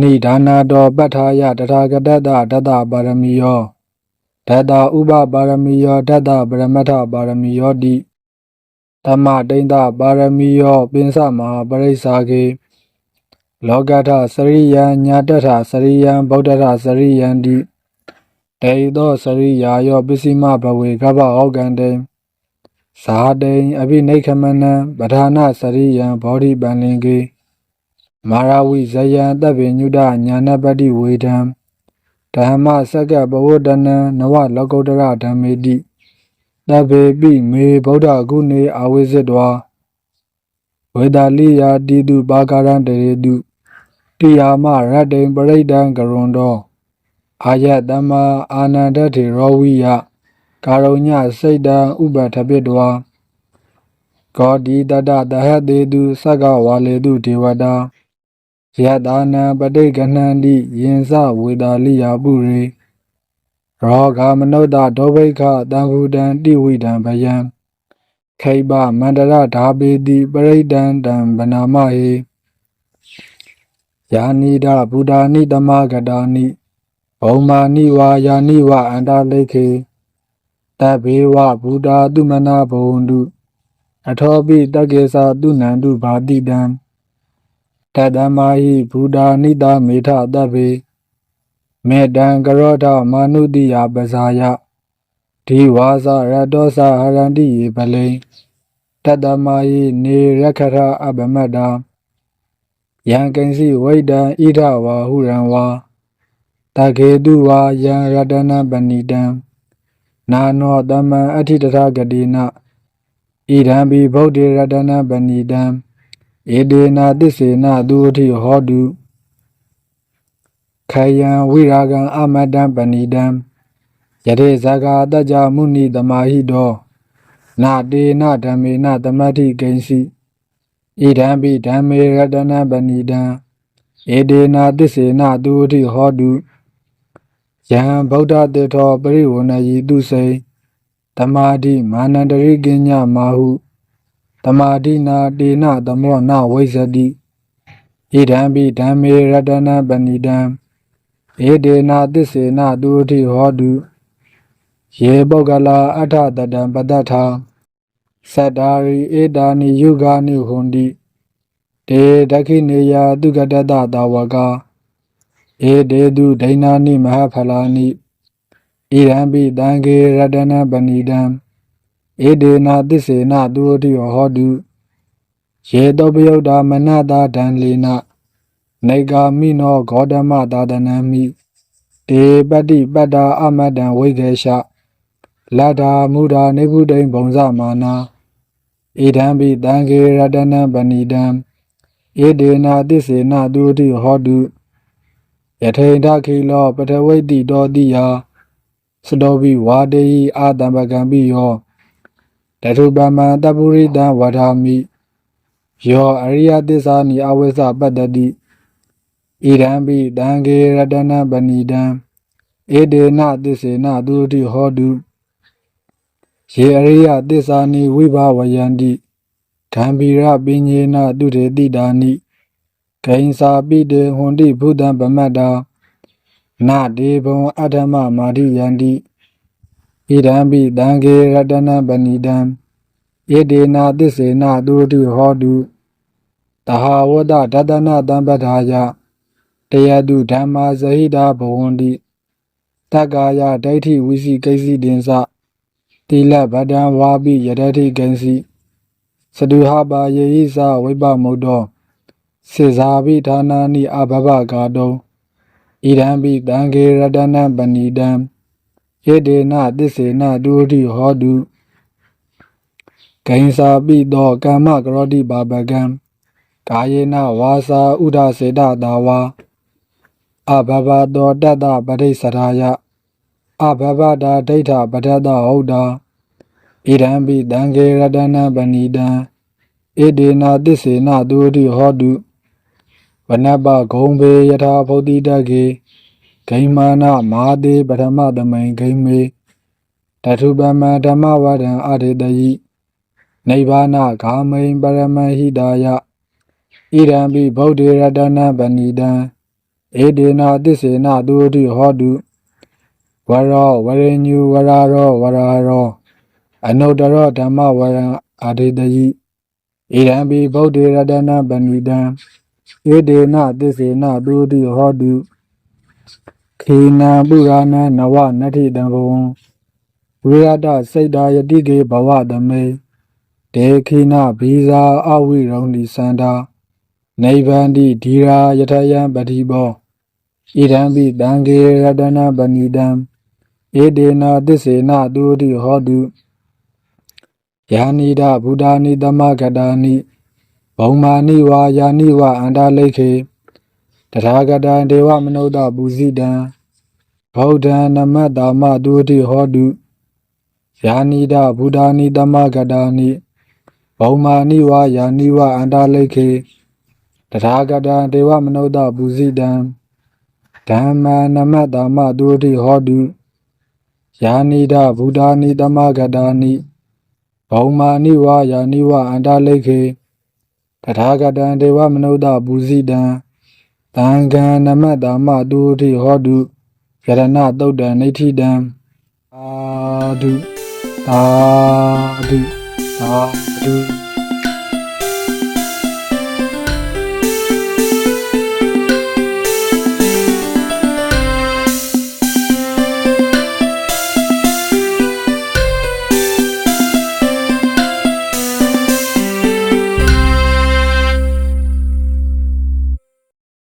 ဏိဒါနာတောပဋ္ဌာယတထာဂတတဒတ္တပါရမီယောဒတ္တဥပပါရမီယောဒတ္တပရမတ္ထပါရမီယောတိသမတိန်တပါရမီယောပင်စမဟာပရိစ္ဆာကေလောကထစရိယံညာတထစရိယံဗုဒ္ဓထစရိယံတိတေသောစရိယာယောပစ္စည်းမဘဝေကဗ္ဗဟောကံတေဇာတိန်အဘိနိခမနံပဌာနစရိယံဘောဓိပန္လင်ကေ မာရဝိဇယံတပ်ပိညုဒညာနပတိဝေဒံဓမ္မစက္ကပဝတ္တနံနဝလောကုတ္တရဓမ္မေတိတဗ္ဗေပိမေဗုဒ္ဓဂုဏေအာဝိဇ္ဇတောဝေဒာလိယာတိတုပါကာရံတရေတုတိယာမရတ္တိံပရိဒံကရွန်တောအာယတမ္မာအာနန္ဒထေရောဝိယကာရုညစိတ်တံဥပထပိတဝါဂောတိတတတဟတေတုသက္ကဝါလေတုဒေဝတာ ယတာနံပဋိကဏန္တိယင်စဝေတာလိယာပုရေရောဂမနုဿဒောဘိခတံဟုတံတိဝိတံဗယံခိဗမန္တရဓာပေတိပရိဒံတံဗနာမဟေယာနိဒဗုဒ္ဓာနိတမဂတာနိဘုံမာနိဝါယာနိဝအန္တလိခေတဘေဝဗုဒ္ဓတုမနာဘုံတုအထောပိတက္ကေသာတုနန္တုဘာတိတံ တတမဟိဘုဒ္ဓနိတမေထတဗ္ဗေမေတံကရောထမာနုတိယပဇာယဒီဝါစရတောသဟရန္တိယေပလိတတမဟိနေရခထအပမတ္တာယံကိဉ္စီဝိတံဣဒဝါဟုရံဝါတခေတုဝါယံရတနာပဏိတံနာနောတမံအဋ္ဌိတထဂတိနဣဒံဘိဗုဒ္ဓေရတနာပဏိတံ ဧဒေနာသစ္စေနသူအထိဟောတုခယံဝိရာဂံအမတံပဏိတံယရေဇဂာတကြမုနိတမဟိတောနာတေနဓမ္မေနသမတိကိဉ္စီဣဒံပိဓမ္မေရတနာပဏိတံဧဒေနာသစ္စေနသူအထိဟောတုယံဗုဒ္ဓတေထောပရိဝဏယီတုစိတမာတိမာနန္တရိကညမာဟု တမာတိနာတေနသမောနဝိဇ္ဇတိဣဒံပိဓမ္မေရတနာပဏိတံဧဒေနာသစ္စေနသူအထိဟောတုယေပုဂ္ဂလာအထတတံပတ္တထာသတ္တာရိဧတာနိယုဂာနိဟွန်တိတေဒခိနေယတုကတတတာဝကာဧတေတုဒိဏာနိမဟာဖလာနိဣရံပိတံခေရတနာပဏိတံ ဧဒေနာသစ္စေနသူအတိဟောတုယေတောပယုတ်တာမနတာဒံလေနနေဂာမိနောဂေါတမသာဒနံမိတေပတ္တိပတ္တာအမတံဝိကေရှလတ္တာမူဓာနေဗုဒိံဘုံဇမာနာဣဒံပိတံခေရတနံပဏိတံဧဒေနာသစ္စေနသူအတိဟောတုယထေဒခိလောပထဝိတိတောတိယစတောဘိဝါဒေဟိအာတံပကံပိယော တထုပမံတပုရိတံဝဓာမိယောအရိယသစ္စာနိအဝိဇ္ဇပတ္တတိဣဒံပိတံခေရတနပဏိတံဧဒေနသစ္စေနသူတိဟောတုယေအရိယသစ္စာနိဝိဘဝယန္တိဂံဗီရပညေနတုထေတိတာနိဂိဉ္စာပိတေဟွန်တိဘုဒ္ဓံပမတ္တာနာဒေဘံအဓမ္မမာရိယန္တိ ဣဒံပိတံခေရတနပဏိတံဧဒေနာသစ္စေနသူတိဟောတုတဟာဝတဒတနာတံပဋ္ဌာယတယတုဓမ္မာဇဟိတာဘဝန္တိတက္ကာယဒိဋ္ဌိဝိစီကိစီတင်္စတိလဗဒံဝါပိယတတိကိဉ္စီစတုဟပါယေဟိသဝိပမုတ်တောစေဇာပိဌာနာနိအဘဘဂါတုံဣဒံပိတံခေရတနပဏိတံ ယေဒေနသစ္စေနဒုတိဟောတုဂိဉ္စာပိသောကမ္မကရောတိပါပကံကာယေနဝါစာဥဒစေတတာဝါအဘဘတောတတပရိစ္ဆရာယအဘဘတာဒိဋ္ဌပဋ္ဌတဟုတ်တာဣဒံပိတံခေရတနပဏိတံဧဒေနာသစ္စေနသူတိဟောတုဝနပဂုံဘေယထာဖုတိတကေ ဂိမာနမာတိပထမသမိန်ဂိမေတထုပမဓမ္မဝဒံအာရေတယိနိဗ္ဗာနဂာမိန်ပရမဟိတာယဣရံပိဗုဒ္ဓေရတနာပဏိတံဧဒေနာသစ္စေနသုတိဟောတုဝရောဝရညုဝရာရောဝရာရောအနုတ္တရောဓမ္မဝရံအာဒေတယိဣရံပိဗုဒ္ဓေရတနာပဏိတံဧဒေနသစ္စေနသုတိဟောတု ခေနံပုရာဏနဝနတ္ထိတံဘဝံဝိရတစိတ်တာယတိကေဘဝသမေဒေခိနဘီဇာအဝိရုံဏိစန္ဒာနိဗ္ဗန္တိဓီရာယထယံပတိဘောဣရံပိတံဃေရတနာပဏိတံဧဒေနာသစ္စေနသုတိဟောတုယာနိဒဗုဒ္ဓာနိသမဂတာနိဘုံမာနိဝါယာနိဝအန္တလိခေ တထာဂတံဒေဝမနုဿပူဇိတံဗုဒ္ဓံနမတ္တာမသုတိဟောတုယာနိဒဗုဒ္ဓာနိသမဂတာနိဘုံမာနိဝါယာနိဝအန္တလိခေတထာဂတံဒေဝမနုဿပူဇိတံဓမ္မနမတ္တာမသုတိဟောတုယာနိဒဗုဒ္ဓာနိသမဂတာနိဘုံမာနိဝါယာနိဝအန္တလိခေတထာဂတံဒေဝမနုဿပူဇိတံ သံဃံနမတ္တာမသုတိဟောတုယရဏတုတ်တံနိဋ္ဌိတံအာဓုသာဓုသာဓု